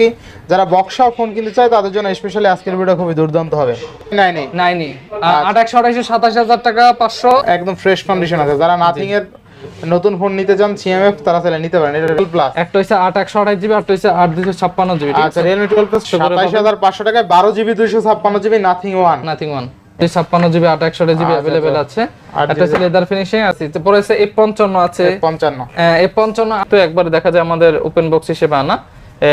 কি যারা বক্সা ফোন কিনতে চায় তাদের জন্য স্পেশালি আজকের ভিডিও খুবই দুর্দান্ত হবে। নাইনি সাতাশ হাজার টাকা পাঁচশো। একদম ফ্রেশ কন্ডিশন আছে। যারা নাথিং এর নতুন ফোন নিতে চান সিএমএফ তারা চাইলে নিতে পারেন। এটা টুয়েলভ প্লাস একটা হচ্ছে আট একশো আঠাশ জিবি একটা হচ্ছে আট দুশো ছাপ্পান্ন জিবি আচ্ছা রিয়েলমি টুয়েলভ প্লাস সাতাইশ হাজার পাঁচশো টাকায় বারো জিবি দুইশো ছাপ্পান্ন GB Nothing One Nothing One ছাপ্পান্ন জিবি আট একশো জিবি আচ্ছা, অ্যাভেলেবেল আচ্ছা। আছে। একটা হচ্ছে লেদার ফিনিশিং আছে। তারপরে হচ্ছে এ পঞ্চান্ন আছে। পঞ্চান্ন। এ পঞ্চান্ন তো একবার দেখা যায় আমাদের ওপেন বক্স হিসেবে আনা।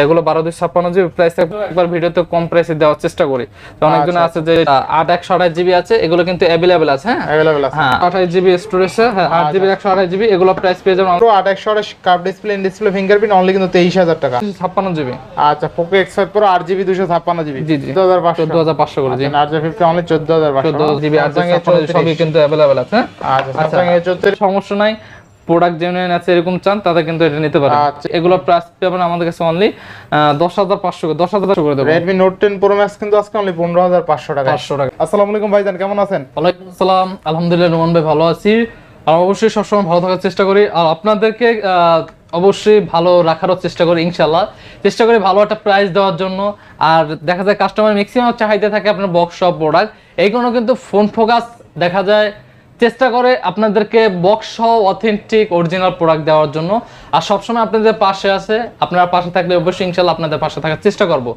এগুলো বারো দুই ছাপ্পান্ন জিবি প্রাইস একবার ভিডিওতে কম প্রাইসে দেওয়ার চেষ্টা করি। অনেকজন আচ্ছা, আছে যে আট একশো আঠাশ জিবি আছে এগুলো কিন্তু অ্যাভেলেবেল আছে হ্যাঁ? অ্যাভেলেবেল আছে। হ্যাঁ আঠাশ জিবি স্টোরেজ হ্যাঁ আট জিবি একশো আঠাশ জিবি এগুলো প্রাইস পেয়ে যাবেন। আট একশো আঠাশ curve display display fingerprint only কিন্তু তেইশ হাজার টাকা। ছাপ্পান্ন জিবি। আচ্ছা পোকো এক্স ফাইভ প্রো আট জিবি দুশো ছাপ্পান্ন জিবি। জি, জি। হাজার পাঁচশো। চোদ্দ হাজার পাঁচশো করে জি। আর জে ফিফটি অনলি চোদ্দ হাজার পাঁচশো। চোদ্দ জিবি আট এ সবই কিন্তু অ্যাভেলেবেল আছে হ্যাঁ? আচ্ছা সমস্যা নাই। প্রোডাক্ট জেনুইন আছে এরকম চান তাদের কিন্তু এটা নিতে পারেন। আচ্ছা। এগুলো প্রাইস পাবেন আমাদের কাছে অনলি দশ হাজার পাঁচশো দশ হাজার করে দেবো। Redmi note ten pro max কিন্তু আজকে অনলি পনেরো হাজার পাঁচশো টাকা পাঁচশো টাকা। আসসালামু আলাইকুম ভাইজান কেমন আছেন? ওয়ালাইকুম আসসালাম। আলহামদুলিল্লাহ রোমান ভাই ভালো আছি। আর অবশ্যই সবসময় ভালো থাকার চেষ্টা করি। আর আপনাদেরকে অবশ্যই ভালো রাখারও চেষ্টা করি ইনশাল্লাহ চেষ্টা করি ভালো একটা প্রাইস দেওয়ার জন্য। আর দেখা যায় কাস্টমার ম্যাক্সিমাম চাহিদা থাকে আপনার বক্স সব প্রোডাক্ট এইগুলো কিন্তু ফোন ফোকাস দেখা যায়। চেষ্টা করে আপনাদেরকে বক্স সহ অথেন্টিক অরিজিনাল প্রোডাক্ট দেওয়ার জন্য। আর সবসময় আপনাদের পাশে আছে, আপনারা পাশে থাকলে অবশ্যই ইনশাল্লাহ আপনাদের পাশে থাকার চেষ্টা করব।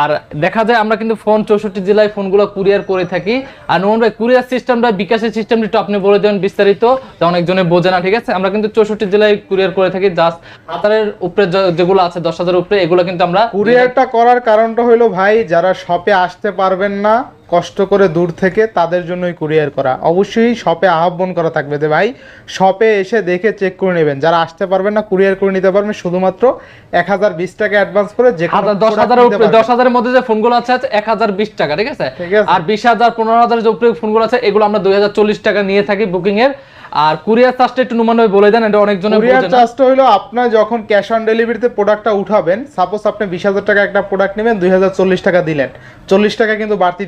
আর দেখা যায় আমরা কিন্তু ফোন চৌষট্টি জেলায় ফোনগুলো কুরিয়ার করে থাকি। আর নোমান ভাই কুরিয়ার সিস্টেমটা বিকাশের সিস্টেমটা একটু আপনি বলে দেন বিস্তারিত তো অনেকজনে বোঝে না ঠিক আছে? আমরা কিন্তু চৌষট্টি জেলায় কুরিয়ার করে থাকি জাস্ট হাজারের উপরে যেগুলো আছে দশ হাজারের উপরে এগুলো কিন্তু আমরা কুরিয়ারটা করার কারণটা হলো ভাই যারা শপে আসতে পারবেন না কষ্ট করে দূর থেকে তাদের জন্যই কুরিয়ার করা। অবশ্যই শপে আহ্বান করা থাকবে যে ভাই শপে এসে দেখে চেক করে নেবেন। যারা আসতে পারবেন না কুরিয়ার করে নিতে পারবেন শুধুমাত্র এক হাজার বিশ টাকা অ্যাডভান্স করে যে কোনো হাজার দশ হাজারের মধ্যে যে ফোনগুলো আছে আছে এক হাজার বিশ টাকা ঠিক আছে ঠিক আছে। আর বিশ হাজার পনেরো হাজার যে উপরে ফোনগুলো আছে এগুলো আমরা দুই হাজার চল্লিশ টাকা নিয়ে থাকি বুকিং এর আর কুরিয়ার চার্জটা একটু নুমান বলে দেন এটা অনেকজনের কুরিয়ার চার্জটা হলো আপনার যখন ক্যাশ অন ডেলিভারিতে প্রোডাক্টটা উঠাবেন সাপোজ আপনি বিশ হাজার টাকা একটা প্রোডাক্ট নেবেন দুই হাজার চল্লিশ টাকা দিলেন। চল্লিশ টাকা কিন্তু বাড়তি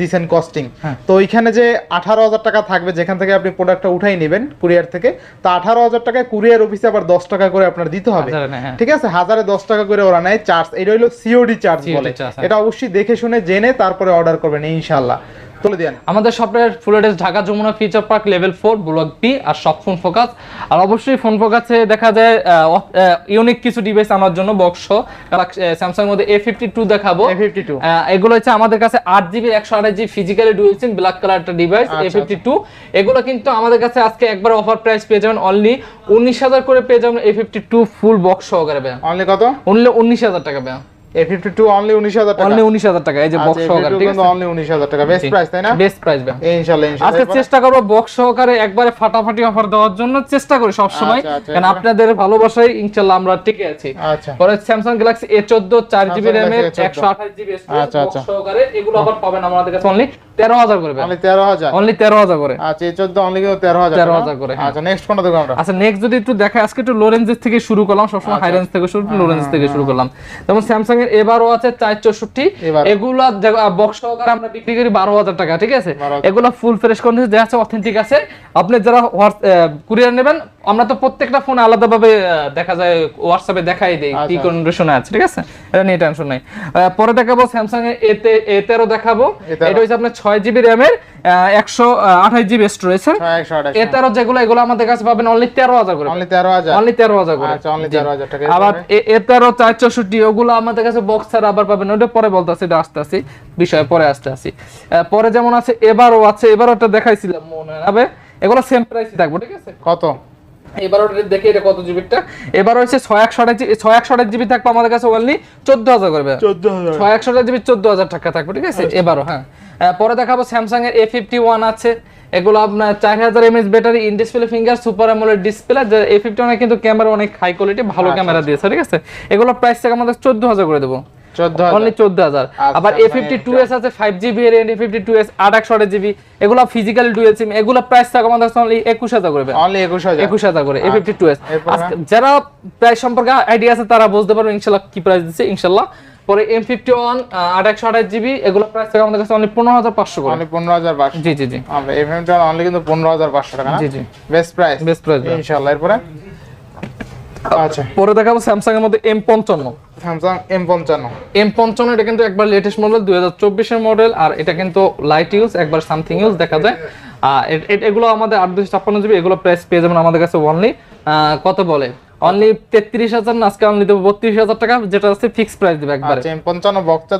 দিছেন কস্টিং হ্যাঁ। তো ওইখানে যে আঠারো হাজার টাকা থাকবে যেখান থেকে আপনি প্রোডাক্টটা উঠাই নেবেন কুরিয়ার থেকে তো আঠারো হাজার টাকায় কুরিয়ার অফিসে আবার দশ টাকা করে আপনার দিতে হবে। হ্যাঁ। ঠিক আছে? হাজারে দশ টাকা করে ওরা নেয় চার্জ এটা হলো সিওডি চার্জ বলে। হ্যাঁ। এটা অবশ্যই দেখে শুনে জেনে তারপরে অর্ডার করবেন ইনশাল্লাহ তুলে দেন আমাদের শপের full address Dhaka Jamuna Future Park level four block B আর সব ফোন ফোকাস। আর অবশ্যই ফোন ফোকাসে দেখা যায় ইউনিক কিছু ডিভাইস আনার জন্য বক্স স্যামসাং মধ্যে এ ফিফটি টু দেখাবো। এ ফিফটি টু এগুলো হচ্ছে আমাদের কাছে আট জিবি একশো আঠাশ GB physically dual SIM black colour একটা ডিভাইস এ ফিফটি টু এগুলো কিন্তু আমাদের কাছে আজকে একবার অফার প্রাইস পেয়ে যাবেন অনলি উনিশ হাজার করে পেয়ে যাবেন A fifty two full box সহকারে ব্যায়াম অনলি কত? অনলি উনিশ হাজার টাকা ব্যায়াম এ ফিফটি টু অনলি উনিশ হাজার টাকা। অনলি উনিশ হাজার টাকা এই যে বক্স সহকারে ঠিক আছে? অনলি উনিশ হাজার টাকা বেস্ট প্রাইস তাই না? বেস্ট প্রাইস ব্যায়াম ইনশাল্লাহ আজকে চেষ্টা করব বক্স সহকারে একবারে ফাটাফাটি অফার দেওয়ার জন্য চেষ্টা করি সব সময় আচ্ছা, আচ্ছা, কারণ আপনাদের ভালোবাসায় ইনশাল্লাহ আমরা টিকে আছি। আচ্ছা। পরে স্যামসাং গ্যালাক্সি এ চোদ্দ চার জিবি Samsung Galaxy A14 একশো আচ্ছা, আচ্ছা। সহকারে এগুলো আবার পাবেন আমাদের কাছে অনলি তেরো হাজার করে অনলি তেরো হাজার? অনলি তেরো হাজার করে। আচ্ছা এই চোদ্দ অনলি কিন্তু তেরো হাজার করে, হ্যাঁ। আচ্ছা নেক্সট কোনটা দেখব আমরা। আচ্ছা নেক্সট যদি একটু দেখা আজকে একটু লো রেঞ্জের থেকে শুরু করলাম সবসময় হাই রেঞ্জ থেকে শুরু লো রেঞ্জ থেকে শুরু করলাম। যেমন স্যামসাং এর এবারও আছে চার চৌষট্টি। এবার। বক্স সহকারে আমরা বিক্রি করি বারো হাজার টাকা ঠিক আছে? এগুলো ফুল ফ্রেশ কন্ডিশন যে আছে অথেন্টিক আছে। আপনি যারা কুরিয়ার নেবেন আমরা তো প্রত্যেকটা ফোন আলাদাভাবে আহ, দেখা যায় হোয়াটসঅ্যাপে দেখাই দেই কি। কন্ডিশনে আছে ঠিক আছে? এটা নিয়ে টেনশন নাই। পরে দেখাবো স্যামসাং এর এতে এ তেরো দেখাবো এটা হচ্ছে আপনার ছয় জিবি র্যামের একশো আঠাশ জিবি স্টোরেজ ছয় এ তেরো যেগুলো এগুলো আমাদের কাছে পাবেন অনলি তেরো হাজার করে। অনলি তেরো হাজার। অনলি তেরো হাজার করে। আচ্ছা আবার এ- তেরো চার চৌষট্টি ওগুলো আমাদের কাছে বক্স ছাড়া আবার পাবেন। ওটা পরে বলতে আসি এটা আসতে আসি বিষয়ে পরে আসতে আসি পরে যেমন আছে এবারও আছে এবারও একটা দেখাইছিলাম মনে হবে। এগুলো সেম প্রাইসই থাকব ঠিক আছে? কত? এবার ওটা দেখে এটা কত জিবিটা এবার হচ্ছে ছয় একশো জিবি ছয় একশো জিবি থাকবে আমাদের কাছে অনলি চোদ্দ হাজার করবে চোদ্দ হাজার। ছয় একশো জিবি চোদ্দ হাজার টাকা থাকবে ঠিক আছে? এবারও হ্যাঁ। পরে দেখাবো স্যামসাং এর এ ফিফটি ওয়ান আছে। এগুলো আপনার চার হাজার MS battery in display finger super AMOLED display A fifty one কিন্তু ক্যামেরা অনেক হাই কোয়ালিটি ভালো ক্যামেরা দিয়েছে ঠিক আছে? এগুলো প্রাইস থেকে আমাদের চোদ্দ হাজার করে দেবো। অনলি চোদ্দ হাজার। আচ্ছা, আবার এ ফিফটি টু এস আছে ফাইভ জিবি এর এ ফিফটি টু এস আট একশো আঠাশ জিবি এগুলো ফিজিক্যাল ডুয়েল সিম এগুলো প্রাইস থাকে আমাদের অনলি একুশ হাজার করবে অনলি একুশ হাজার। একুশ হাজার করে এ ফিফটি টু এস যারা প্রাইস সম্পর্কে আইডিয়া আছে তারা বুঝতে পারবে ইনশাল্লাহ কি প্রাইস দিচ্ছে ইনশাল্লাহ। পরে এম ফিফটি ওয়ান আট একশো আঠাশ জিবি এগুলো প্রাইস থাকে আমাদের কাছে অনলি পনেরো হাজার পাঁচশো করে। পনেরো হাজার পাঁচশো। জি জি জি। আমরা এফএমটা অনলি কিন্তু পনেরো হাজার পাঁচশো টাকা জি জি। বেস্ট প্রাইস বেস্ট প্রাইস ইনশাল্লাহ এরপরে? আচ্ছা। পরে দেখাবো স্যামসাং এর মধ্যে এম পঞ্চান্ন স্যামসাং এম পঞ্চান্ন এম পঞ্চান্ন এটা কিন্তু একবার লেটেস্ট মডেল দুই হাজার চব্বিশের মডেল আর এটা কিন্তু লাইট ইউজ একবার সামথিং ইউজ দেখা যায়। এগুলো আমাদের আট দুশো ছাপ্পান্ন জিবি এগুলো প্রাইস পেয়ে যাবেন আমাদের কাছে অনলি কত বলে? অনলি তেত্রিশ হাজার না আজকে অনলি দেবো বত্রিশ হাজার টাকা যেটা আছে ফিক্স প্রাইস দেবে একবারে। আচ্ছা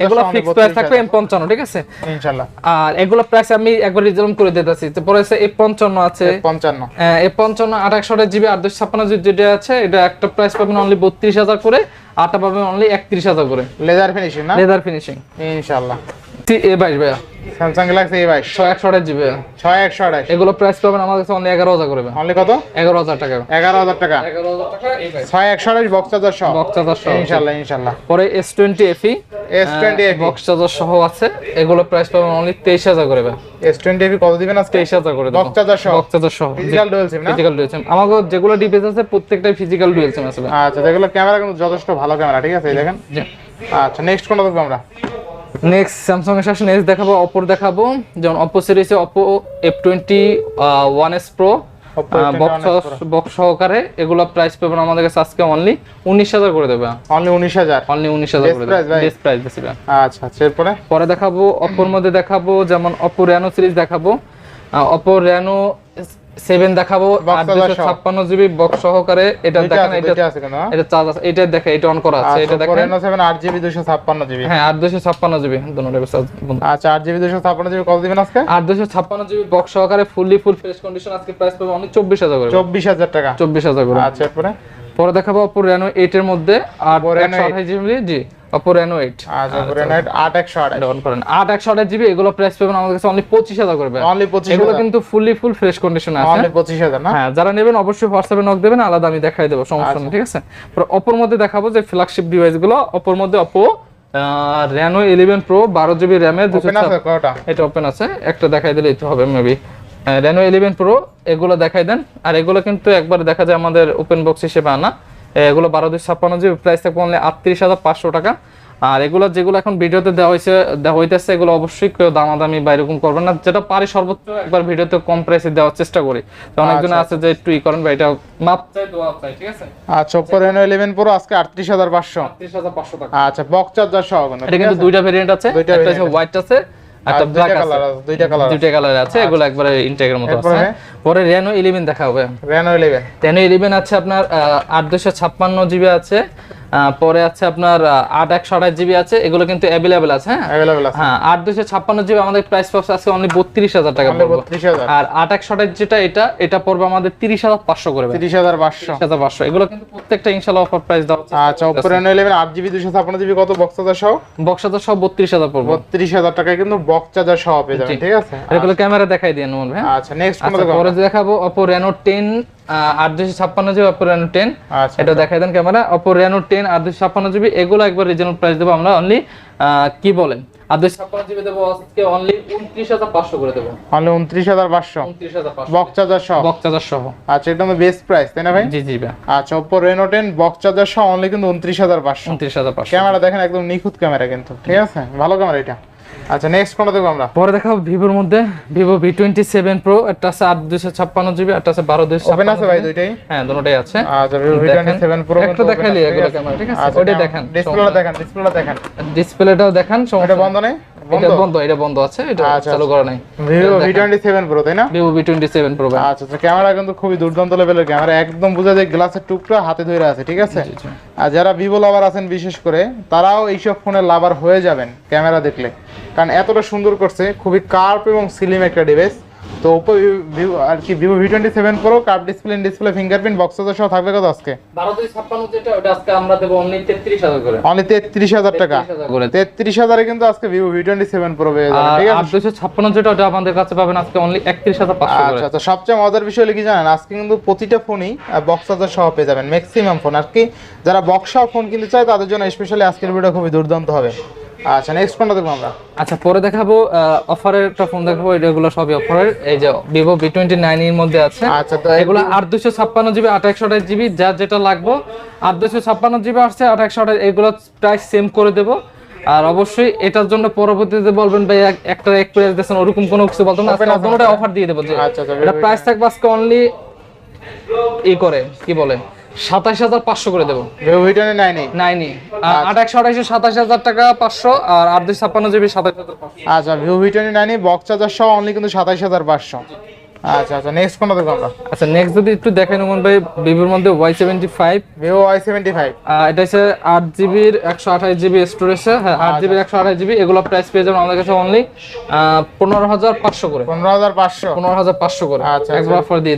এগুলো ফিক্স প্রাইস থাকবে ঠিক আছে? ইনশাল্লাহ। আর এগুলো প্রাইস আমি একবার রিজার্ভ করে দিতেছি তো পরে আছে এ পঞ্চান্ন আছে। পঞ্চান্ন। এ পঞ্চান্ন আঠাশশো জিবি আট দুশো ছাপ্পান্ন জিবি যেটা আছে এটা একটা প্রাইস পাবেন অনলি বত্রিশ হাজার করে আটটা পাবেন অনলি একত্রিশ হাজার করে। লেজার ফিনিশিং না? লেদার ফিনিশিং ইনশাল্লাহ। এ বাইশ ভাইয়া। স্যামসাং গ্যালাক্সি এ বাইশ। ছয় একশো জিবি ছয় একশো আঠাশ। এগুলো প্রাইস পাবেন আমার কাছে অনলি এগারো হাজার করে অনলি কত? এগারো হাজার টাকা। এগারো হাজার টাকা। ছয় একশো আঠাশ বক্স চার্জার সহ। বক্স চার্জার সহ ইনশাল্লাহ ইনশাল্লাহ। পরে S twenty FE S twenty FE box charger সহ আছে। এগুলো প্রাইস পাবেন অনলি তেইশ হাজার করে এস টোয়েন্টি এফি কত দিবেন আজকে? তেইশ হাজার করে বক্স চার্জার সহ। বক্স চার্জার সহ। Physical dual SIM physical dual SIM আমাকে যেগুলো ডিভাইস আছে প্রত্যেকটাই ফিজিক্যাল ডুয়েল সিম আছে আচ্ছা যেগুলো ক্যামেরা কিন্তু যথেষ্ট ভালো ক্যামেরা ঠিক আছে? দেখেন। আচ্ছা নেক্সট কোনটা দেখব আমরা? নেক্সট স্যামসাং এর সাথে নেক্সট দেখাবো অপোর দেখাবো। যেমন অপো সিরিজে Oppo F twenty one S pro Oppo F21s box সহকারে। এগুলো প্রাইস পাবেন আমাদের কাছে আজকে অনলি উনিশ হাজার করে দেবে। অনলি উনিশ হাজার? অনলি উনিশ হাজার করে দেবে। বেস্ট প্রাইস বেশি আচ্ছা আচ্ছা এরপরে? পরে দেখাবো অপোর মধ্যে দেখাবো যেমন অপো রেনো সিরিজ দেখাবো। অপো রেনো সেভেন দেখাবো আট। ছাপ্পান্ন জিবি বক্স সহকারে এটা দেখেন এটা আছে? এটা চার্জ আছে এটা দেখে এটা অন করা আছে আচ্ছা এটা দেখেন। সেভেন আট জিবি দুশো ছাপ্পান্ন জিবি হ্যাঁ আট দুশো ছাপ্পান্ন জিবি দুটো আচ্ছা আট জিবি দুশো ছাপ্পান্ন জিবি কত দিবেন আজকে? আর দুশো ছাপ্পান্ন জিবি বক্স সহকারে ফুললি ফুল ফ্রেশ কন্ডিশন আজকে প্রাইস পাবে অনেক চব্বিশ হাজার করে। চব্বিশ হাজার টাকা। চব্বিশ হাজার করে। আচ্ছা এরপরে? পরে দেখাবো অপো রেনো এইট এর মধ্যে আর একশো আঠাশ জিবি জি। অপো রেনো এইট আচ্ছা রেনো আট একশো আঠাশ অন করেন। আট একশো আঠাশ জিবি এগুলো প্রাইস পাবেন আমাদের কাছে অনলি পঁচিশ হাজার করবে অনলি পঁচিশ এগুলো কিন্তু ফুললি ফুল ফ্রেশ কন্ডিশন আছে। অনলি পঁচিশ হাজার না? হ্যাঁ যারা নেবেন অবশ্যই নক দেবেন আলাদা আমি দেখাই দেবো সমস্যা আচ্ছা। নেই ঠিক আছে? অপোর মধ্যে দেখাবো যে ফ্ল্যাগশিপ ডিভাইসগুলো অপোর মধ্যে অপো রেনো ইলেভেন প্রো বারো জিবি র্যামের এটা ওপেন আছে একটা দেখাই দিলেই তো হবে মেবি রেনো ইলেভেন প্রো এগুলো দেখাই দেন। আর এগুলো কিন্তু একবার দেখা যায় আমাদের ওপেন বক্স হিসেবে আনা। এগুলো বারো দুই ছাপ্পান্ন জিবি প্রাইস থাকবে অনলি আটত্রিশ হাজার পাঁচশো টাকা। আর এগুলো যেগুলো এখন ভিডিওতে দেওয়া হয়েছে দেওয়া হইতেছে এগুলো অবশ্যই কেউ দামাদামি বা এরকম করবেন না। যেটা পারি সর্বোচ্চ একবার ভিডিওতে কম প্রাইসে দেওয়ার চেষ্টা করি। তো অনেকজন আছে যে একটু ই করেন বা এটা মাপ চাই দোয়া চাই ঠিক আছে? আচ্ছা ওপো রেনো ইলেভেন প্রো আজকে আটত্রিশ হাজার পাঁচশো। আটত্রিশ হাজার পাঁচশো টাকা। আচ্ছা বক্স চার্জার সহ এটা কিন্তু দুইটা ভেরিয়েন্ট আছে একটা হচ্ছে হোয়াইট আছে একটা ব্ল্যাক আছে। দুইটা কালার দুইটা কালার আছে এগুলো একবারে ইনটেকের মতো? আছে। পরে রেনো ইলেভেন দেখা হবে রেনো ইলেভেন রেনো ইলেভেন আছে আপনার আট দুশো ছাপ্পান্ন জিবি আছে। পরে আছে আপনার আট একশো আঠাশ জিবি আছে এগুলো কিন্তু অ্যাভেলেবেল আছে হ্যাঁ? হ্যাঁ আট দুশো ছাপ্পান্ন জিবি আমাদের প্রাইস পাচ্ছে আছে অনলি বত্রিশ হাজার টাকা পড়বে। আর আট একশো আঠাশ যেটা এটা এটা পড়বে আমাদের তিরিশ হাজার পাঁচশো করে তিরিশ হাজার পাঁচশো। হাজার পাঁচশো। এগুলো কিন্তু প্রত্যেকটা ইনশাল্লাহ অফার প্রাইস আচ্ছা আট জিবি দুশো ছাপ্পান্ন জিবি কত বক্স চার্জার সহ? বক্স হাজার সব বত্রিশ হাজার পড়বে। বত্রিশ হাজার টাকায় কিন্তু বক্স চার্জার সহ পেয়ে যাবেন ঠিক আছে? এগুলো ক্যামেরা দেখাই দিয়ে ভাই হ্যাঁ? আচ্ছা নেক্সট আচ্ছা পরে দেখাবো অপো রেনো টেন আট দুশো ছাপ্পান্ন জিবি অপো রেনো টেন। আচ্ছা এটা দেখাই দেন ক্যামেরা। অপো রেনো টেন আট দুশো ছাপ্পান্ন জিবি এগুলো একবার রিজনেবল প্রাইস দেবো আমরা অনলি কি বলেন? আট দুশো ছাপ্পান্ন জিবি দেবো আজকে অনলি উনত্রিশ হাজার পাঁচশো করে দেবো। অনলি উনত্রিশ হাজার পাঁচশো? উনত্রিশ হাজার পাঁচশো। বক্স চার্জার সহ? চার্জার সহ। আচ্ছা এটা বেস্ট প্রাইস তাই না ভাই? জি জি ভাই আচ্ছা ওপো রেনো টেন চার্জার সহ অনলি কিন্তু উনত্রিশ হাজার পাঁচশো। উনত্রিশ হাজার পাঁচশো। ক্যামেরা দেখেন একদম নিখুঁত ক্যামেরা কিন্তু ঠিক আছে? ভালো ক্যামেরা এটা। আচ্ছা নেক্সট কোনটা দেখব আমরা? পরে দেখাবো ভিভোর মধ্যে। Vivo V twenty seven pro একটা আছে আট ছাপ্পান্ন জিবি একটা আছে বারো ওপেন আছে ভাই দুইটাই? হ্যাঁ দুটোটাই আছে। আচ্ছা Vivo V twenty seven pro একটা দেখাইলি এগুলো ক্যামেরা ঠিক আছে? ওইটা দেখান ডিসপ্লেটা দেখেন ডিসপ্লেটা দেখেন। ডিসপ্লেটাও দেখান এটা সমস্যা বন্ধ নেই? এটা বন্ধ? এটা বন্ধ আছে এটা চালু করা নাই। Vivo V twenty seven pro তাই না? Vivo V twenty seven pro আচ্ছা আচ্ছা ক্যামেরা কিন্তু খুবই দুর্দান্ত লেভেলের ক্যামেরা একদম বোঝা যায় গ্লাসের টুকরা হাতে ধরে আছে ঠিক আছে? আর যারা ভিভো লাভার আছেন বিশেষ করে তারাও এইসব ফোনের লাভার হয়ে যাবেন ক্যামেরা দেখলে। কারণ এতটা সুন্দর করছে খুবই কার্প এবং সিলিম একটা ডিভাইস তো ওপো আর কি Vivo V twenty seven pro curve display display fingerprint box সহ থাকবে কত আজকে? বারো দুই ছাপ্পান্ন যেটা ওটা আজকে আমরা দেবো অনলি তেত্রিশ হাজার করে। অনলি তেত্রিশ হাজার টাকা। তেত্রিশ হাজারে কিন্তু আজকে Vivo V twenty seven pro পেয়ে ঠিক আছে? দুশো ছাপ্পান্ন যেটা ওটা আমাদের কাছে পাবেন আজকে অনলি একত্রিশ হাজার পাঁচশো আচ্ছা আচ্ছা সবচেয়ে মজার বিষয় হলো কি জানেন আজকে কিন্তু প্রতিটা ফোনই বক্স চার্জার সহ পেয়ে যাবেন ম্যাক্সিমাম ফোন আর কি যারা বক্স সহ ফোন কিনতে চায় তাদের জন্য স্পেশালি আজকের ভিডিও খুবই দুর্দান্ত হবে। আচ্ছা নেক্সট কোনটা দেখব আমরা? আচ্ছা পরে দেখাবো অফারের একটা ফোন দেখাবো এগুলো সবই অফারের এই যে ভিভো ভি টোয়েন্টি নাইন এর মধ্যে আছে। আচ্ছা তো এগুলো আট দুশো ছাপ্পান্ন জিবি আট একশো আঠাশ জিবি যা যেটা লাগবে। আট দুশো ছাপ্পান্ন জিবি আসছে আট একশো আঠাশ এগুলো প্রাইস সেম করে দেবো। আর অবশ্যই এটার জন্য পরবর্তীতে বলবেন ভাই একটা এক প্রাইস দিয়েছেন ওরকম কোনো কিছু বলতো না। আছে অফার দিয়ে দেবো আচ্ছা, আচ্ছা, এটা প্রাইস থাকবে আজকে অনলি ই করে কি বলে? সাতাশ হাজার পাঁচশো করে দেবো। ভিভো ভি টোয়েন্টি নাইনি আট একশো আঠাইশো সাতাশ হাজার টাকা পাঁচশো আর আট দুই ছাপ্পান্ন জিবি সাতাশ হাজার আচ্ছা Vivo V twenty box charger সহ অনলি কিন্তু সাতাশ হাজার পাঁচশো। আচ্ছা আচ্ছা নেক্সট কোনটা দেখব? আমরা আচ্ছা নেক্সট যদি একটু দেখেন ওমন ভাই ভিভোর মধ্যে Y75 থার্টি Y75 এটা ওয়াই থার্টি সিক্স স্টোরেজ হ্যাঁ এগুলো প্রাইস পেয়ে যাবেন আমাদের কাছে অনলি 15500 করে। 15500 15500 করে। আচ্ছা একবার দিয়ে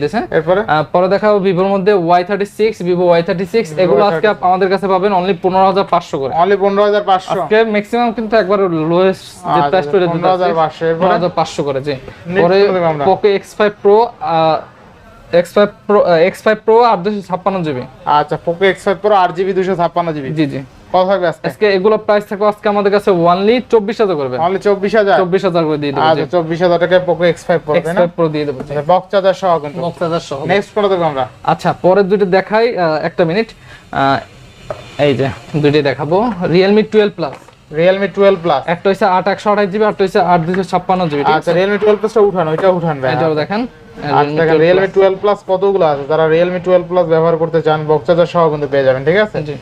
পরে দেখাবো ভিভোর মধ্যে Y36 Y36 এগুলো আজকে আমাদের কাছে পাবেন অনলি 15500 করে। অনলি 15500 আজকে ম্যাক্সিমাম কিন্তু একবার লোয়েস্ট যে প্রাইস পেয়ে 15500 করে জি। পরে Poco X5 pro X five pro X five pro আট দুশো ছাপ্পান্ন জিবি আচ্ছা পোকো এক্স ফাইভ প্রো আট জিবি দুশো ছাপ্পান্ন জিবি জি জি। কত থাকবে আজকে? আজকে এগুলো প্রাইস থাকবে আজকে আমাদের কাছে চব্বিশ হাজার করবে। অনলি চব্বিশ হাজার? চব্বিশ হাজার করে দিয়ে দেবো আচ্ছা চব্বিশ হাজার টাকায় Poco X five pro X five pro দিয়ে দেবো বক্স চার্জার সহ কিন্তু। বক্স সহ। নেক্সট আমরা। আচ্ছা পরের দুটো দেখাই একটা মিনিট এই যে দুইটাই দেখাবো। Realme twelve plus Realme twelve plus একটা জিবি ছাপ্পান্ন জিবি আচ্ছা রিয়েলমি টুয়েলভ প্লাসটা উঠান ওইটা উঠান ভাই। এটাও দেখেন আচ্ছা দেখেন রিয়েলমি টুয়েলভ প্লাস কতগুলো আছে? যারা রিয়েলমি টুয়েলভ প্লাস ব্যবহার করতে চান সহ কিন্তু পেয়ে যাবেন ঠিক আছে? জি।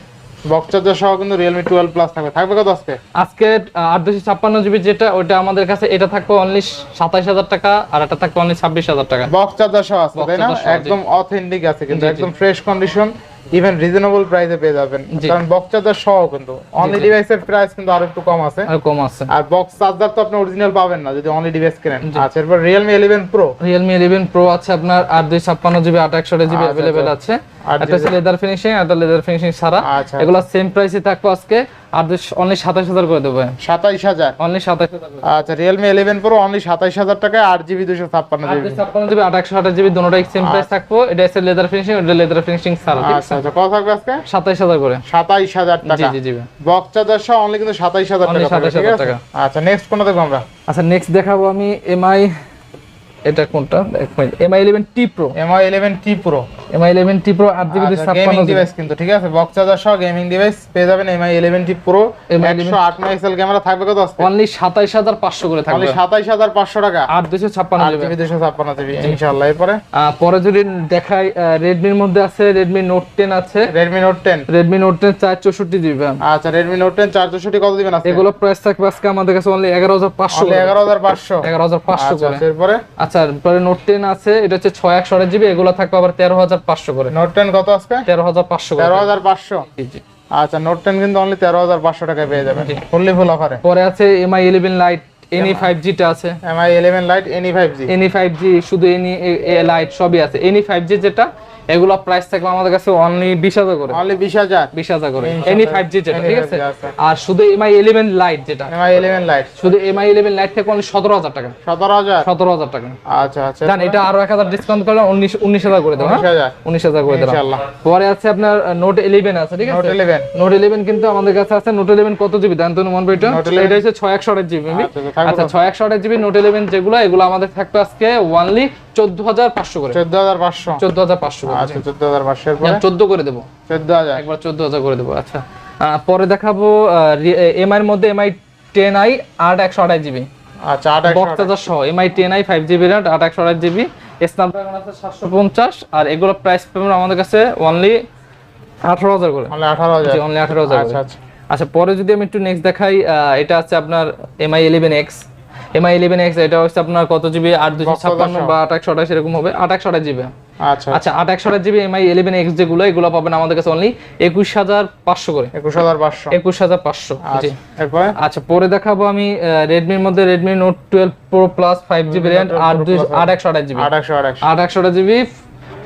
সহ কিন্তু রিয়েলমি টুয়েলভ প্লাস থাকবে। থাকবে কত আজকে? আজকে আট দুশো ছাপ্পান্ন জিবি যেটা ওইটা আমাদের কাছে এটা থাকবে অনলি সাতাশ হাজার টাকা আর এটা থাকবে অনলি ছাব্বিশ হাজার টাকা। বক্স চার্জার সহ আছে তাই না। একদম অথেন্টিক আছে কিন্তু। একদম ফ্রেশ কন্ডিশন ইভেন রিজনেবল প্রাইসে পেয়ে যাবেন। কারণ বক্স চার্জার সহ কিন্তু। অনলি ডিভাইসের প্রাইস কিন্তু আরও একটু কম আছে। আর কম আছে। আর বক্স চার্জার তো আপনি অরিজিনাল পাবেন না যদি অনলি ডিভাইস কেনেন। আচ্ছা এরপর Realme eleven pro Realme eleven pro আছে আপনার আর দুই ছাপ্পান্ন জিবি আট একশো জিবি अवेलेबल। আছে। একটা হচ্ছে লেদার ফিনিশিং একটা লেদার ফিনিশিং ছাড়া। আচ্ছা। এগুলো সেম প্রাইসে থাকবে আজকে। আর অনলি সাতাশ হাজার করে দেবো। সাতাইশ হাজার? অনলি আচ্ছা রিয়েলমি ইলেভেন প্রো অনলি সাতাইশ হাজার টাকায় আট জিবি দুশো ছাপ্পান্ন জিবি ছাপ্পান্ন জিবি আট একশো আঠাশ জিবি দুটোটাই সেম প্রাইস থাকব। এটা হচ্ছে লেদার ফিনিশিং এটা লেদার ফিনিশিং ছাড়া আচ্ছা আচ্ছা কত থাকবে আজকে? সাতাইশ হাজার করে। সাতাইশ হাজার টাকা। জি জি বক্স চার্জার সহ অনলি কিন্তু সাতাইশ হাজার টাকা থাকবে, 27,000 টাকা। আচ্ছা নেক্সট কোনটা দেখব আমরা? আচ্ছা নেক্সট দেখাবো আমি এমআই এটা কোনটা? এক minute. Mi eleven T pro Mi eleven T pro Mi eleven T pro আট জিবি গেমিং জিবি। ডিভাইস কিন্তু ঠিক আছে? বক্স চার্জার সহ গেমিং ডিভাইস পেয়ে যাবেন এমআই ইলেভেন টি প্রো একশো আট মেগাপিক্সেল ক্যামেরা থাকবে কত অনলি সাতাইশ হাজার পাঁচশো করে থাকবে। সাতাইশ হাজার পাঁচশো টাকা। আট দুশো ছাপ্পান্ন জিবি। দুশো ছাপ্পান্ন জিবি ইনশাল্লাহ এরপরে? পরে যদি দেখাই রেডমির মধ্যে আছে রেডমি নোট টেন আছে। Redmi Note ten Redmi Note ten চার চৌষট্টি জিবি আচ্ছা রেডমি নোট টেন চার চৌষট্টি কত দিবেন এগুলো প্রাইস থাকবে আজকে আমাদের কাছে অনলি এগারো হাজার পাঁচশো এগারো হাজার পাঁচশো। এগারো হাজার পাঁচশো আচ্ছা করে। আচ্ছা, এরপরে? আচ্ছা পরে নোট টেন আছে এটা হচ্ছে ছয় একশো আট জিবি এগুলো থাকবে আবার তেরো হাজার পাঁচশো করে। নোট টেন কত আজকে? তেরো হাজার পাঁচশো তেরো হাজার পাঁচশো? জি, জি। আচ্ছা নোট টেন কিন্তু অনলি তেরো হাজার পাঁচশো টাকায় পেয়ে যাবেন। ফুললি ফুল অফারে পরে আছে Mi eleven Lite NE five জিটা আছে। Mi eleven Lite NE five G NE five G শুধু এনি লাইট সবই আছে। এনি ফাইভ জি যেটা এগুলো প্রাইস থাকবে আমাদের কাছে অনলি বিশ হাজার করে। অনলি বিশ হাজার। বিশ হাজার করে। ইনশাআল্লাহ। এনি ফাইভ জি যেটা ঠিক আছে। আর শুধু এমআই ইলেভেন লাইট যেটা। এমআই ইলেভেন লাইট শুধু এমআই ইলেভেন লাইট থেকে অনলি সতেরো হাজার টাকা। সতেরো হাজার? সতেরো হাজার টাকা। আচ্ছা আচ্ছা। জান এটা আরও এক হাজার ডিসকাউন্ট করলে উনিশ হাজার করে দেবো হাজার। উনিশ হাজার করে দেবো। ইনশাআল্লাহ পরে আছে আপনার নোট ইলেভেন আছে ঠিক নোট আছে ইলেভেন নোট ইলেভেন কিন্তু আমাদের কাছে আছে। নোট ইলেভেন কত জিবি দেন তো মন 11 এটা হচ্ছে ছয় একশো আঠাশ জিবি আচ্ছা, আচ্ছা, থাকবে আচ্ছা কত? ছয় একশো আঠাশ জিবি নোট ইলেভেন যেগুলো এগুলো আমাদের থাকবে আজকে ওয়ানলি চোদ্দ হাজার পাঁচশো করে। চোদ্দ হাজার পাঁচশো। চোদ্দ হাজার পাঁচশো আচ্ছা চোদ্দ হাজার পাঁচশো। চোদ্দ করে দেবো। চোদ্দ হাজার একবার চোদ্দ হাজার করে দেবো আচ্ছা। পরে দেখাবো এমআই এর মধ্যে এমআই টেন আই আট একশো আঠাশ জিবি। আচ্ছা আট একশো সহ Mi ten I five GB RAM আট একশো আঠাশ জিবি। স্ন্যাপড্রাগন আছে সাতশো পঞ্চাশ আর এগুলো প্রাইস পেমেন্ট আমাদের কাছে অনলি আঠারো হাজার করে। আঠারো হাজার। অনলি আঠারো হাজার আচ্ছা আচ্ছা। পরে যদি আমি একটু নেক্সট দেখাই এটা আছে আপনার Mi eleven X Mi eleven X এটা হচ্ছে আপনার কত জিবি আট দুশো ছাপ্পান্ন বা আট একশো আঠাশ এরকম হবে। আট একশো আঠাশ জিবি আচ্ছা। আচ্ছা আট একশো আঠাশ জিবি এমআই ইলেভেন এক্স যেগুলো এগুলো পাবেন আমাদের কাছে অনলি একুশ হাজার পাঁচশো করে। একুশ হাজার পাঁচশো। একুশ হাজার পাঁচশো আচ্ছা আচ্ছা পরে দেখাবো আমি রেডমির মধ্যে Redmi Note twelve pro plus five GB RAM আট দুই আট একশো আঠাশ জিবি আট একশো একশো আট একশো আঠাশ জিবি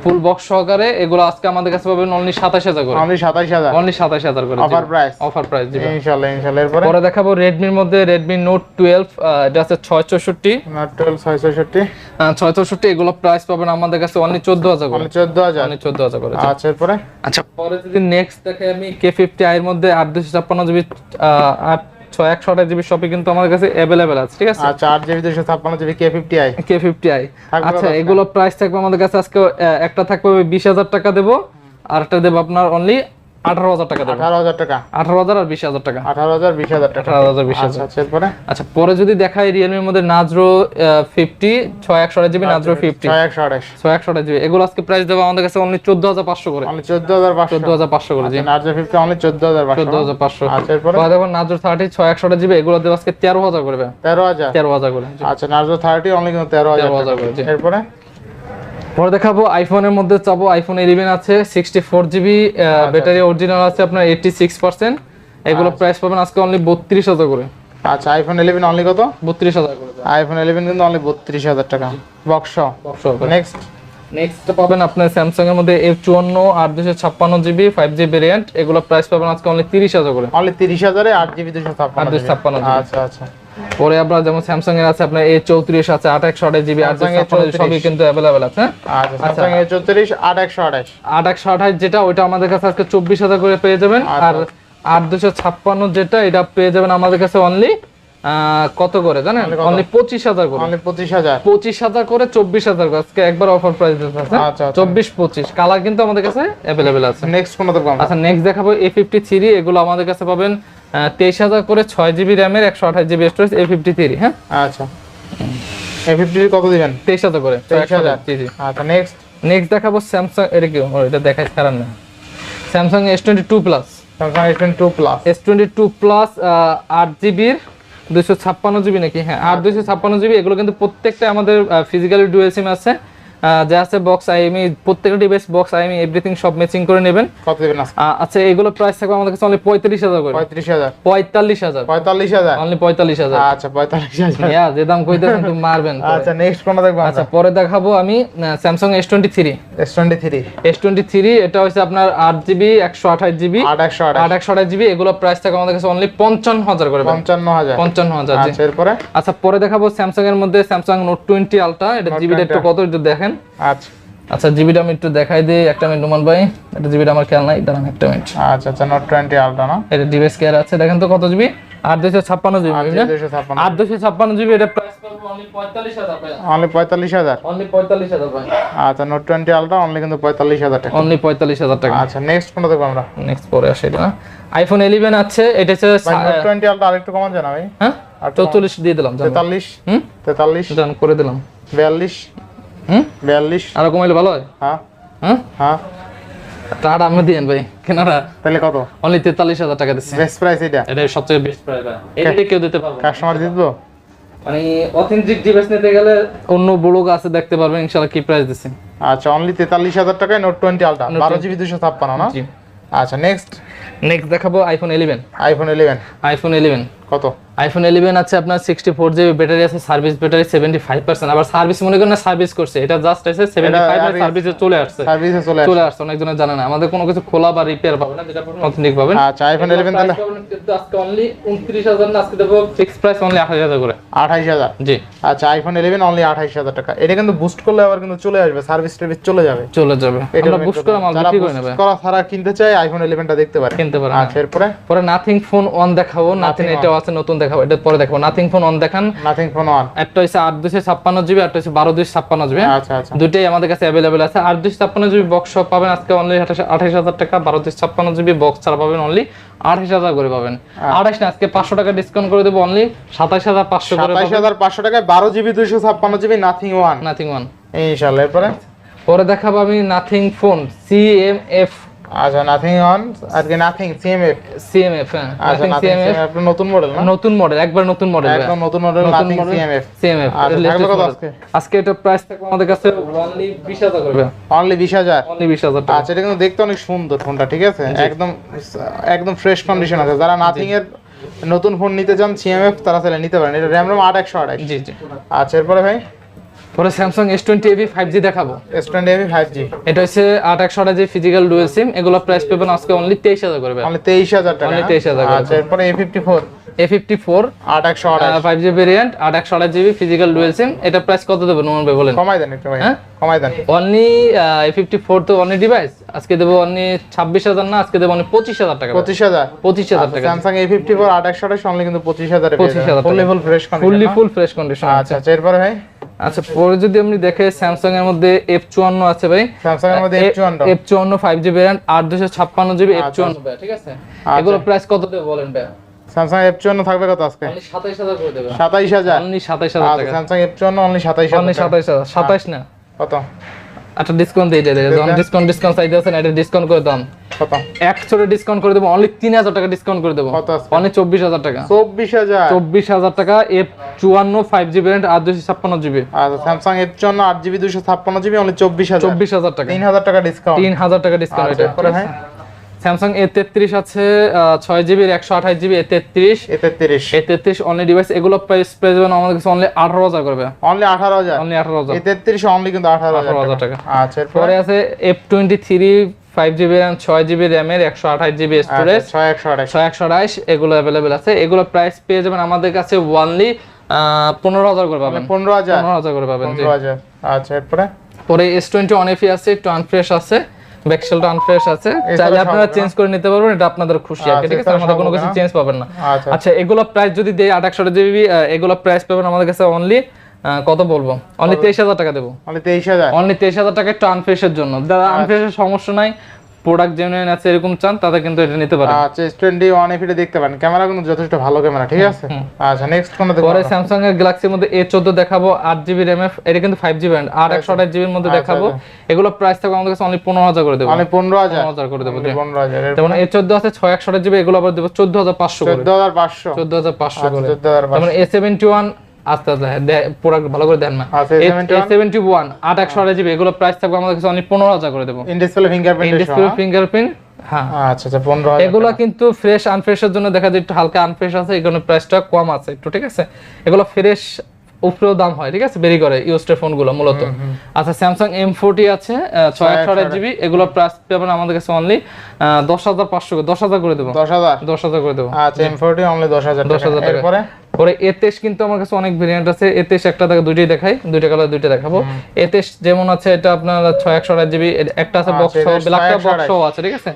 ফুল বক্স সহকারে এগুলো আজকে আমাদের কাছে পাবেন অনলি সাতাশ হাজার করে। অনলি সাতাইশ হাজার। অনলি সাতাশ হাজার করে অফার প্রাইস অফার প্রাইস দিবে। ইনশাল্লাহ ইনশাল্লাহ এরপরে? পরে দেখাবো রেডমির মধ্যে রেডমি নোট টুয়েলভ এটা আছে ছয় চৌষট্টি। নোট টুয়েলভ ছয় ছয়ষট্টি ছয় চৌষট্টি এগুলো প্রাইস পাবেন আমাদের কাছে অনলি চোদ্দ হাজার করে। অনলি চোদ্দ হাজার। অনলি চোদ্দ হাজার করে আচ্ছা এরপরে? আচ্ছা। পরে যদি নেক্সট দেখে আমি কে ফিফটি আই এর মধ্যে আট দুশো ছাপ্পান্ন জিবি আট ছয় একশো আঠাশ জিবি শপে কিন্তু আমাদের কাছে অ্যাভেলেবেল আছে ঠিক আছে? আচ্ছা আট জিবি দুশো ছাপ্পান্ন GB K fifty I K fifty I আচ্ছা এগুলো প্রাইস থাকবে আমাদের কাছে আজকে একটা থাকবে বিশ হাজার টাকা দেবো আর একটা দেবো আপনার অনলি আঠারো হাজার টাকা আঠারো হাজার টাকা। আঠারো হাজার আর বিশ হাজার টাকা। আঠারো হাজার বিশ হাজার টাকা। আঠারো হাজার বিশ আচ্ছা হাজার। আচ্ছা আচ্ছা পরে যদি দেখাই রিয়েলমির মধ্যে নাজরো ফিফটি ছয় একশো জিবি নাজরো ফিফটি ছয় একশো আঠাশ ছয় একশো জিবি এগুলো আজকে প্রাইস দেবো আমাদের কাছে অনলি চোদ্দ হাজার পাঁচশো করে। অনলি চোদ্দ হাজার পাঁচশো। চোদ্দ হাজার পাঁচশো করে জি। নার্জো ফিফটি অনলি চোদ্দ হাজার চোদ্দ হাজার পাঁচশো। আচ্ছা এরপরে? পরে দেখো নাজরো থার্টি ছয় একশো জিবি এগুলো দেবো আজকে তেরো হাজার করবে তেরো হাজার? তেরো হাজার করে আচ্ছা নার্জো থার্টি অনলি কিন্তু তেরো হাজার করে, এরপরে? পরে দেখাবো আইফোনের মধ্যে চাবো আইফোন ইলেভেন আছে sixty four GB battery original আছে আপনার এইটটি সিক্স পার্সেন্ট এগুলো প্রাইস পাবেন আজকে অনলি বত্রিশ হাজার করে। আচ্ছা আইফোন ইলেভেন অনলি কত? বত্রিশ হাজার করে। আইফোন ইলেভেন কিন্তু অনলি বত্রিশ হাজার টাকা। বক্স নেক্সট নেক্সট পাবেন আপনার স্যামসাং এর মধ্যে এফ চুয়ান্ন আট দুশো ছাপ্পান্ন জিবি ফাইভ জি ভেরিয়েন্ট এগুলো প্রাইস পাবেন আজকে অনলি তিরিশ হাজার করে। অনলি তিরিশ হাজারে আট জিবি দুশো ছাপ্পান্ন আট দুশো ছাপ্পান্ন আচ্ছা আচ্ছা। পরে আপনার যেমন স্যামসাং এর আছে আপনার এ চৌত্রিশ আছে আট একশো আঠাশ জিবি আট Samsung দুশো A34 সবই কিন্তু অ্যাভেলেবেল আছে হ্যাঁ? আচ্ছা স্যামসাং এ চৌত্রিশ আট একশো আঠাশ। আট একশো আঠাশ যেটা ওইটা আমাদের কাছে আজকে চব্বিশ হাজার করে পেয়ে যাবেন। আচ্ছা। আর আট দুশো ছাপ্পান্ন যেটা এটা পেয়ে যাবেন আমাদের কাছে অনলি কত করে জানেন? অনলি পঁচিশ হাজার করে। অনলি পঁচিশ হাজার। পঁচিশ হাজার করে চব্বিশ হাজার করে। আজকে একবার অফার প্রাইস দিতে আছে আচ্ছা, আচ্ছা। চব্বিশ পঁচিশ। কালার কিন্তু আমাদের কাছে অ্যাভেলেবেল আছে। নেক্সট কোনটা আচ্ছা নেক্সট দেখাবো এ ফিফটি থ্রি এগুলো আমাদের কাছে পাবেন তেইশ হাজার করে ছয় জিবি র্যামের একশো আঠাশ GB storage A fifty three হ্যাঁ? আচ্ছা। এ ফিফটি কত দিবেন? তেইশ হাজার করে। তেইশ হাজার। জি আচ্ছা নেক্সট নেক্সট দেখাবো স্যামসাং এটা কি? এটা দেখাই খারাপ না। Samsung S twenty two plus Samsung S twenty two plus S twenty two plus আট জিবির দুশো ছাপ্পান্ন জিবি নাকি? হ্যাঁ আট দুশো ছাপ্পান্ন জিবি এগুলো কিন্তু প্রত্যেকটা আমাদের ফিজিক্যালি ডুয়েল সিম আছে। যা আছে বক্স আইএমই প্রত্যেকটা ডিভাইস বক্স আইএমই এভরিথিং সব ম্যাচিং করে নেবেন। কত দিবেন আচ্ছা এগুলো প্রাইস থাকবে আমাদের কাছে অনলি পঁয়ত্রিশ হাজার করে। পঁয়ত্রিশ হাজার। পঁয়তাল্লিশ হাজার। পঁয়তাল্লিশ হাজার। অনলি পঁয়তাল্লিশ হাজার। আচ্ছা পঁয়তাল্লিশ হাজার। ইয়া যে দাম কইতেছেন তুমি মারবেন আচ্ছা নেক্সট কোনটা দেখব আচ্ছা পরে দেখাবো আমি Samsung S twenty three S twenty three S twenty three এটা হচ্ছে আপনার জিবি জিবি জিবি এগুলো প্রাইস থাকে আমাদের কাছে অনলি পঞ্চান্ন হাজার করে পাবেন। পঞ্চান্ন হাজার। পঞ্চান্ন হাজার জি। আচ্ছা এরপরে? আচ্ছা পরে দেখাবো স্যামসাং এর মধ্যে স্যামসাং টোয়েন্টি আলট্রা এটা জিবিটা একটু কত একটু দেখেন। আচ্ছা। আচ্ছা জিবিটা আমি একটু দেখাই দিই। একটা মিনিট নুমান ভাই এটা জিবিটা আমার খেয়াল নাই। দাঁড়ান একটা মিনিট। আচ্ছা আচ্ছা নোট টোয়েন্টি আলট্রা না? এটা ডিভাইস কেয়ার আছে। দেখেন তো কত জিবি? আট দুশো ছাপ্পান্ন জিবি আট দুশো ছাপ্পান্ন। জিবি এটা প্রাইস পড়বে অনলি পঁয়তাল্লিশ হাজার অনলি পঁয়তাল্লিশ হাজার? অনলি পঁয়তাল্লিশ হাজার ভাই। আচ্ছা নোট টোয়েন্টি আলট্রা অনলি কিন্তু পঁয়তাল্লিশ হাজার টাকা। অনলি পঁয়তাল্লিশ হাজার টাকা। আচ্ছা নেক্সট কোনটা দেখব আমরা? নেক্সট পরে আসে এটা আইফোন ইলেভেন আছে এটা হচ্ছে নোট টোয়েন্টি আলট্রা আরেকটু কমান জানা ভাই। হ্যাঁ? চৌচল্লিশ দিয়ে দিলাম। তেতাল্লিশ। হুম? তেতাল্লিশ। করে দিলাম। বিয়াল্লিশ। হুম? বিয়াল্লিশ। আরও কমাইলে ভালো হয়? হ্যাঁ। হ্যাঁ। হ্যাঁ দিয়েন ভাই কেনারা তাহলে কত? অনলি তেতাল্লিশ হাজার টাকা দিচ্ছে। বেস্ট প্রাইস এটা এটা সবচেয়ে বেস্ট প্রাইস এটা কেউ দিতে পারবে কাস্টমার জিতবো মানে অথেন্টিক ডিভাইস নিতে গেলে অন্য ব্লগ আছে দেখতে পারবেন ইনশাআল্লাহ কি প্রাইস দিচ্ছে। আচ্ছা অনলি তেতাল্লিশ হাজার টাকায় নোট টোয়েন্টি আলট্রা বারো জিবি দুশো ছাপ্পান্ন না? আচ্ছা নেক্সট নেক্সট দেখাবো iPhone eleven iPhone eleven iPhone eleven কত? আইফোন ইলেভেন আছে আপনার সিক্সটি ফোর জিবি ব্যাটারি আছে service battery seventy five percent আবার সার্ভিস মনে করেন সার্ভিস করছে। এটা জাস্ট এসে সেভেন্টি ফাইভ আরে- সার্ভিসে চলে আসছে। সার্ভিসে চলে চলে আসছে। অনেকজনের জানে না। আমাদের কোনো কিছু খোলা বা রিপেয়ার পাবে না যেটা অথেন্টিক পাবেন। আচ্ছা আইফোন ইলেভেন তাহলে আজকে অনলি উনত্রিশ হাজার না আজকে দেবো ফিক্স প্রাইস অনলি আঠাশ হাজার করে। আঠাইশ হাজার? জি। আচ্ছা আইফোন ইলেভেন অনলি আঠাইশ হাজার টাকা। এটা কিন্তু বুস্ট করলে আবার কিন্তু চলে আসবে সার্ভিস টার্ভিস চলে যাবে। চলে যাবে। এটা বুস্ট। করে মাল বিক্রি করে নেবে করা ছাড়া কিনতে চাই আইফোন ইলেভেনটা দেখতে পারে। কিনতে পারে আচ্ছা এরপরে? পরে নাথিং ফোন অন দেখাবো নাথিং Nothing আছে নতুন দেখাবো এটা পরে দেখাবো। নাথিং ফোন অন দেখান। নাথিং ফোন ওয়ান একটা হচ্ছে আট দুশো ছাপ্পান্ন জিবি একটা হচ্ছে বারো দুশো ছাপ্পান্ন জিবি আচ্ছা আচ্ছা। দুটোই আমাদের কাছে অ্যাভেলেবেল আছে। আট দুশো ছাপ্পান্ন জিবি বক্স পাবেন আজকে অনলি আঠাশ হাজার টাকা। বারো দুশো ছাপ্পান্ন জিবি বক্স ছাড়া পাবেন অনলি আঠাশ হাজার করে পাবেন। আঠাশ না আজকে পাঁচশো টাকা ডিসকাউন্ট করে দেবো অনলি সাতাশ হাজার পাঁচশো হাজার টাকায় বারো জিবি ছাপ্পান্ন GB Nothing one Nothing one ইনশাল্লাহ এরপরে? পরে দেখাবো আমি Nothing Phone C M F আচ্ছা নাথিং ওয়ান আর কি Nothing CMF C M F হ্যাঁ আচ্ছা সিএমএফ সিএমএফ নতুন মডেল না? নতুন মডেল একবার নতুন মডেল একদম নতুন মডেল নাথিং। সিএমএফ সিএমএফ আচ্ছা, কত আজকে? আজকে এটা প্রাইস থাকবে আমাদের কাছে অনলি বিশ হাজার করবে অনলি বিশ হাজার? অনলি বিশ হাজার টাকা। আচ্ছা এটা কিন্তু দেখতে অনেক সুন্দর ফোনটা ঠিক আছে? একদম একদম ফ্রেশ কন্ডিশন আছে। যারা নাথিং এর নতুন ফোন নিতে চান সিএমএফ তারা চাইলে নিতে পারেন। এটা র্যাম রোম আট একশো আঠাশ জি জি। আচ্ছা এরপরে ভাই? পরে Samsung S twenty FE five G দেখাবো। S twenty FE five G এটা হচ্ছে আট একশো আঠাশ ফিজিক্যাল ডুয়েল সিম এগুলো প্রাইস পাবেন আজকে অনলি তেইশ হাজার করবে অনলি তেইশ হাজার টাকা না? 23,000 করে। আচ্ছা এরপরে A fifty four A fifty four আট একশো ফাইভ জি ভেরিয়েন্ট আট একশো আঠাশ জিবি ফিজিক্যাল ডুয়েল সিম এটা প্রাইস কত দেবেন নোমান ভাই বলেন? কমাই দেন একটু ভাই। হ্যাঁ? কমাই দেন। অনলি এ ফিফটি ফোর তো অনলি ডিভাইস আজকে দেবো অনলি ছাব্বিশ হাজার না আজকে দেবো অনলি পঁচিশ হাজার টাকা। পঁচিশ হাজার। পঁচিশ হাজার টাকা। স্যামসাং এ ফিফটি ফোর আট একশো আঠাশ অনলি কিন্তু পঁচিশ হাজার 25,000 ফুল টাকা। Level fresh fully full fresh condition আচ্ছা। আচ্ছা এরপরে ভাই? আচ্ছা পরে যদি আপনি দেখে স্যামসাং এর মধ্যে এফ চুয়ান্ন আছে ভাই স্যামসাং এর মধ্যে F54 এফ চুয়ান্ন ফাইভ জিবি ভ্যারিয়েন্ট আট দুশো ছাপ্পান্ন জিবি এফ চুয়ান্ন ঠিক আছে? এগুলো প্রাইস কত দেবে বলেন ভাই? স্যামসাং F54 থাকবে কত আজকে? সাতাইশ হাজার করে দেবে। 27000 অনলি সাতাইশ হাজার আচ্ছা স্যামসাং F54 অনলি 27000 অনলি সাতাইশ হাজার। সাতাইশ না? কত? একটা ডিসকাউন্ট দিয়ে দেবে ডিসকাউন্ট ডিসকাউন্ট চাইতে আছেন এটা ডিসকাউন্ট করে দাম। কত? এক ছোট ডিসকাউন্ট করে দেবো অনলি তিন হাজার টাকা ডিসকাউন্ট করে দেবো। অনলি চব্বিশ হাজার টাকা। 24000 চব্বিশ হাজার টাকা এফ চুয়ান্ন ফাইভ জিবি ভ্যারিয়েন্ট আর দুশো ছাপ্পান্ন জিবি আচ্ছা Samsung F54 8GB 256GB only 24000 চব্বিশ হাজার। টাকা। 3000 টাকা ডিসকাউন্ট তিন হাজার টাকা ডিসকাউন্ট আচ্ছা, এটা। স্যামসাং এ তেত্রিশ আছে ছয় জিবির একশো আঠাশ জিবি এ তেত্রিশ। A33 এ তেত্রিশ অনলি ডিভাইস এগুলো প্রাইস প্রাইস যাবেন আমাদের কাছে অনলি আঠারো হাজার করবে। অনলি 18000 অনলি আঠারো হাজার। A33 অনলি কিন্তু 18000 18,000 টাকা। আচ্ছা পরে আছে F twenty three five GB RAM ছয় জিবি র্যামের একশো আঠাশ জিবি স্টোরেজ আচ্ছা 6128 ছয় একশো আঠাশ। এগুলো অ্যাভেলেবেল আছে। এগুলো প্রাইস পেয়ে যাবেন আমাদের কাছে ওয়ানলি পনেরো হাজার করে পাবেন। 15000 পনেরো হাজার। করে পাবেন আচ্ছা এরপরে? পরে এস টোয়েন্টি এফি আছে একটু আনফ্রেশ আছে। আনফ্রেশ আছে। চাইলে আপনারা চেঞ্জ করে নিতে পারবেন এটা আপনাদের খুশি আর আচ্ছা, ঠিক আছে? আমাদের কোনো কিছু চেঞ্জ পাবেন না। আচ্ছা। আচ্ছা এগুলো প্রাইস যদি দেই আট একশো জিবি এগুলো প্রাইস পাবেন আমাদের কাছে অনলি কত বলব? অনলি তেইশ হাজার টাকা দেবো। অনলি 23000 অনলি তেইশ হাজার টাকা একটু আনফ্রেশের জন্য। আচ্ছা। আনফ্রেশের সমস্যা নাই প্রোডাক্ট জেনুইন আছে এরকম চান তাদের কিন্তু এটা নিতে পারেন। আচ্ছা S21 এফিটা দেখতে পারেন। ক্যামেরা কিন্তু যথেষ্ট ভালো ক্যামেরা ঠিক আছে? আচ্ছা নেক্সট দেখব পরে স্যামসাং এর গ্যালাক্সির মধ্যে এ চোদ্দ দেখাবো আট জিবি র্যাম এটা কিন্তু ফাইভ জিবি আর একশো আঠাশ জিবির মধ্যে আচ্ছা, দেখাবো এগুলো প্রাইস থাকবে আমাদের কাছে অনলি পনেরো হাজার করে দেবো। অনলি 15000 পনেরো হাজার করে দেবো জি। 15000 যেমন এ চোদ্দ আছে ছয় একশো জিবি এগুলো আবার দেবো চোদ্দ হাজার পাঁচশো করে। 14500 চোদ্দ হাজার পাঁচশো আচ্ছা করে। 14500 যেমন এ সেভেন্টি ওয়ান আস্তে আস্তে প্রোডাক্ট ভালো করে দেন না। এ A71 সেভেন্টি ওয়ান আট একশো জিবি এগুলো প্রাইস থাকবে আমাদের কাছে অনেক পনেরো হাজার করে দেবো। ইন ফিঙ্গারপ্রিন্ট ডিসপ্লে ফিঙ্গারপ্রিন্ট হ্যাঁ? আচ্ছা আচ্ছা 15000 এগুলো কিন্তু ফ্রেশ আনফ্রেশের জন্য দেখা যায় একটু হালকা আনফ্রেশ আছে এগুলো প্রাইসটা কম আছে একটু ঠিক আছে? এগুলো ফ্রেশ উপরেও দাম হয় ঠিক আছে? বেরি করে ইউজড ফোনগুলো মূলত আচ্ছা স্যামসাং এম ফোরটি আছে ছয় আঠাশ জিবি এগুলো প্রাইস পাবেন আমাদের কাছে অনলি দশ হাজার পাঁচশো দশ হাজার করে দেবো। 10000 দশ হাজার করে দেবো। আচ্ছা M40 অনলি 10000 দশ হাজার টাকা। পরে এতেশ কিন্তু আমার কাছে অনেক ভেরিয়েন্ট আছে। এতেশ একটা দেখো দুইটাই দেখাই দুইটা কালার দুইটা দেখাবো। এতেশ যেমন আছে এটা আপনার ছয় একশো আট জিবি একটা আছে বক্স ব্ল্যাকটা 628 বক্স আছে ঠিক আছে?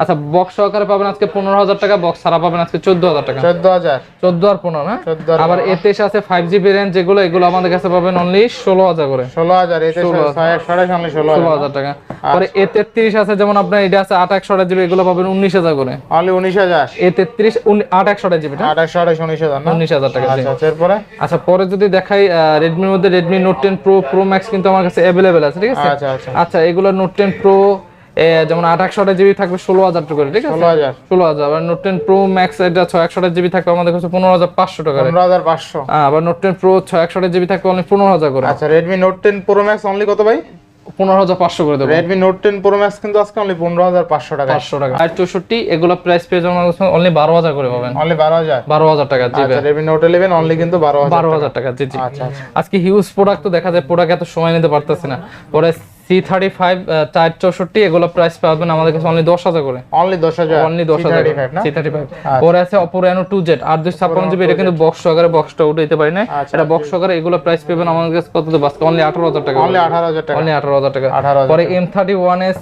আচ্ছা বক্স সহকারে পাবেন আজকে পনেরো হাজার টাকা বক্স ছাড়া পাবেন আজকে চোদ্দ হাজার টাকা। 14000 চোদ্দ আর পনেরো না? 14 আর আবার এতেশ আছে ফাইভ জিবি রেঞ্জ যেগুলো এগুলো আমাদের কাছে পাবেন অনলি ষোলো হাজার করে। 16000 এতে 6128 অনলি 16000 ষোলো হাজার। টাকা। পরে এ তেত্রিশ আছে যেমন আপনার এটা আছে আট একশো জিবি এগুলো পাবেন উনিশ হাজার করে। অনলি 19000 এ তেত্রিশ আট একশো জিবি 28 19000 না? উনিশ হাজার টাকা জি। আচ্ছা আচ্ছা এরপরে? আচ্ছা পরে যদি দেখাই রেডমির মধ্যে Redmi Note ten pro pro max কিন্তু আমার কাছে অ্যাভেলেবেল আছে ঠিক আছে? আচ্ছা আচ্ছা। আচ্ছা এগুলো নোট টেন প্রো যেমন আট জিবি থাকবে ষোলো হাজার টাকা ঠিক আছে? 16000 ষোলো হাজার। আবার নোট টেন প্রো ম্যাক্স এটা ছয় একশো জিবি থাকবে আমাদের কাছে পনেরো হাজার পাঁচশো টাকা করে। 15500 আহ, আবার নোট টেন প্রো ছয় একশো জিবি থাকবে অনলি পনেরো হাজার করে। আচ্ছা Redmi Note 10 Pro Max only কত ভাই? পনেরো হাজার পাঁচশো করে দেবো। Redmi Note 10 Pro Max কিন্তু আজকে অনলি 15500 টাকা পাঁচশো টাকা। আর চৌষট্টি এগুলো প্রাইস পেয়ে যাবেন অনলি বারো হাজার করে পাবেন। অনলি 12000 বারো হাজার টাকা জি Redmi Note 11 অনলি কিন্তু 12000 বারো হাজার টাকা জি জি। আচ্ছা আচ্ছা। আজকে হিউজ প্রোডাক্ট তো দেখা যায় প্রোডাক্ট এত সময় নিতে পারতেছি না। পরে সি থার্টি ফাইভ চার চৌষট্টি এগুলো প্রাইস পাবেন আমাদের কাছে অনলি দশ হাজার করে। অনলি 10000 অনলি দশ হাজার C35 না? সি থার্টি ফাইভ পরে আছে অপো রেনো টু জেড আট দুশো ছাপ্পান্ন জিবি এটা কিন্তু বক্স সহকারে বক্সটা উঠে দিতে পারি না আচ্ছা, এটা বক্স সহকারে এগুলো প্রাইস পাবেন আমাদের কাছে কত দেবো? আজকে অনলি আঠারো হাজার টাকা। অনলি 18000 টাকা। অনলি আঠারো হাজার টাকা। পরে এম থার্টি ওয়ান এস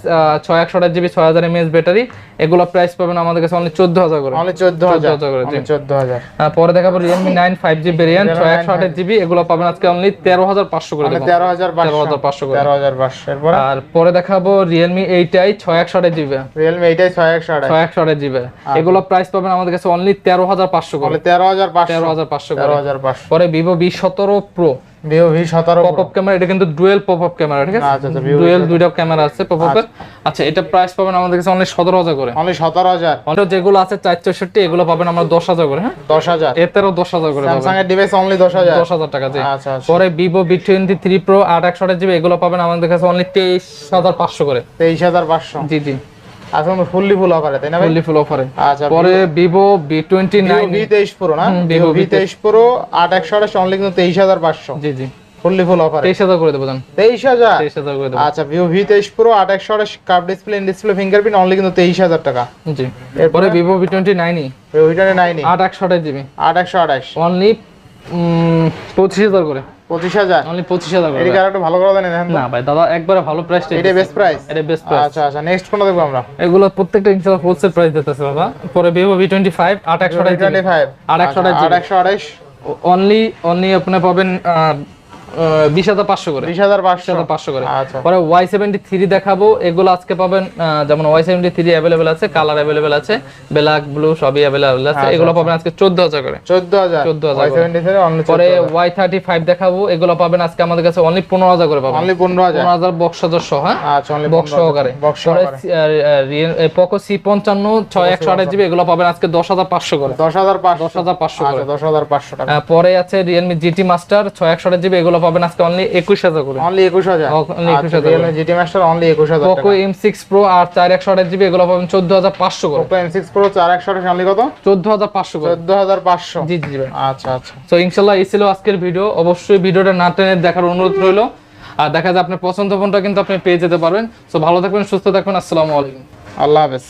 ছয় একশো আঠাশ জিবি ছয় হাজার এমএস ব্যাটারি এগুলো প্রাইস পাবেন আমাদের কাছে অনলি চোদ্দ হাজার করে। অনলি 14000 14,000 করে। অনলি 14000 পরে দেখাবো Realme nine five G variant ছয় একশো আঠাশ জিবি এগুলো পাবেন আজকে অনলি তেরো হাজার পাঁচশো করে অনলি দেবো 13500 13500 করে। 13500 এরপরে? আর পরে দেখাবো ছয় একশো আঠাশ জিবি Realme 8i 6128 ছয় একশো আঠাশ জিবি এগুলো প্রাইস পাবেন আমাদের কাছে অনলি তেরো হাজার পাঁচশো করে। 13500 13500 তেরো হাজার পাঁচশো করে। 13500 পরে ভিভো বি সতেরো pro Vivo V17 pop up camera এটা কিন্তু ডুয়েল পপ আপ ক্যামেরা ঠিক আছে? আচ্ছা আচ্ছা Vivo ডুয়েল দুইটা ক্যামেরা আছে আপের আচ্ছা। এটা প্রাইস পাবেন আমাদের কাছে অনলি সতেরো হাজার করে। অনলি 17000 অন্য যেগুলো আছে চার চৌষট্টি এগুলো পাবেন আমরা দশ হাজার করে হ্যাঁ? 10000 এতেরও দশ হাজার করে পাবেন। স্যামসাং এর ডিভাইস অনলি 10000 দশ হাজার টাকা দিয়ে আচ্ছা আচ্ছা। পরে টোয়েন্টি থ্রি প্রো আট একশো জিবি এগুলো পাবেন আমাদের কাছে অনলি তেইশ হাজার পাঁচশো করে। 23500 জি জি। আচ্ছা ফুললি ফুল অফারে তাই না ফুললি ফুল অফারে আচ্ছা পরে Vivo V twenty nine V23 Pro না? Vivo Vivo V23 Pro 8128 only কিন্তু 23500 জি জি। ফুললি ফুল অফারে তেইশ হাজার করে দেবো জান। 23000 তেইশ হাজার করে দেবো। আচ্ছা Vivo V23 Pro 8128 curve display in display fingerprint only কিন্তু 23000 টাকা। জি। এরপরে? ভিভো বি টোয়েন্টি নাইনই Vivo V29 আট একশো জিবি। 8128 অনলি পঁচিশ হাজার? অনলি পঁচিশ হাজার একটু ভালো করে দেন না ভাই দাদা একবারে ভালো প্রাইস এটা বেস্ট প্রাইস এটা বেস্ট প্রাইস আচ্ছা আচ্ছা নেক্সট কোনটা দেখব আমরা? এগুলো প্রত্যেকটা ইনশাআল্লাহ হোলসেল প্রাইস দিতেছে দাদা পরে ভিভো ভি টোয়েন্টি ফাইভ আট একশো জিবি 25 আর 128 জিবি। 128 অনলি অনলি আপনি পাবেন বিশ হাজার পাঁচশো করে। বিশ হাজার পাঁচশো। করে। আচ্ছা। পরে ওয়াই সেভেন্টি থ্রি দেখাবো। এগুলো আজকে পাবেন যেমন ওয়াই সেভেন্টি থ্রি অ্যাভেলেবেল আছে কালার অ্যাভেলেবেল আছে ব্ল্যাক ব্লু সবই অ্যাভেলেবেল আছে। এগুলো পাবেন আজকে চোদ্দ হাজার করে। চোদ্দ হাজার। 14,000 ওয়াই সেভেন্টি থ্রি অনলি পরে ওয়াই থার্টি ফাইভ দেখাবো। এগুলো পাবেন আজকে আমাদের কাছে অনলি পনেরো হাজার করে পাবেন। অনলি পনেরো হাজার। পনেরো হাজার বক্স হাজার হ্যাঁ? আচ্ছা বক্স সহকারে। সহকারে। পোকো সি পঞ্চান্ন ছয় একশো আঠাশ জিবি এগুলো পাবেন আজকে দশ হাজার পাঁচশো করে। দশ হাজার দশ হাজার পাঁচশো করে। আচ্ছা দশ হাজার পাঁচশো টাকা। পরে আছে রিয়েলমি জিটি মাস্টার ছয় একশো আঠাশ জিবি এগুলো পাবেন আজকে অনলি একুশ হাজার করে। অনলি একুশ হাজার? Only 21,000 Realme GT Master only একুশ হাজার পোকো এম সিক্স আর এগুলো পাবেন চোদ্দ হাজার পাঁচশো করে। চার একশো আঠাশ অনলি কত? চোদ্দ হাজার পাঁচশো করে। চোদ্দ হাজার পাঁচশো। জি জি আচ্ছা আচ্ছা। তো ইনশাল্লাহ এই ছিল আজকের ভিডিও অবশ্যই ভিডিওটা না টেনে দেখার অনুরোধ রইল। আর দেখা যায় আপনার পছন্দ ফোনটা কিন্তু আপনি পেয়ে যেতে পারবেন। তো ভালো থাকবেন সুস্থ থাকবেন। আসসালামু আলাইকুম। আল্লাহ হাফেজ।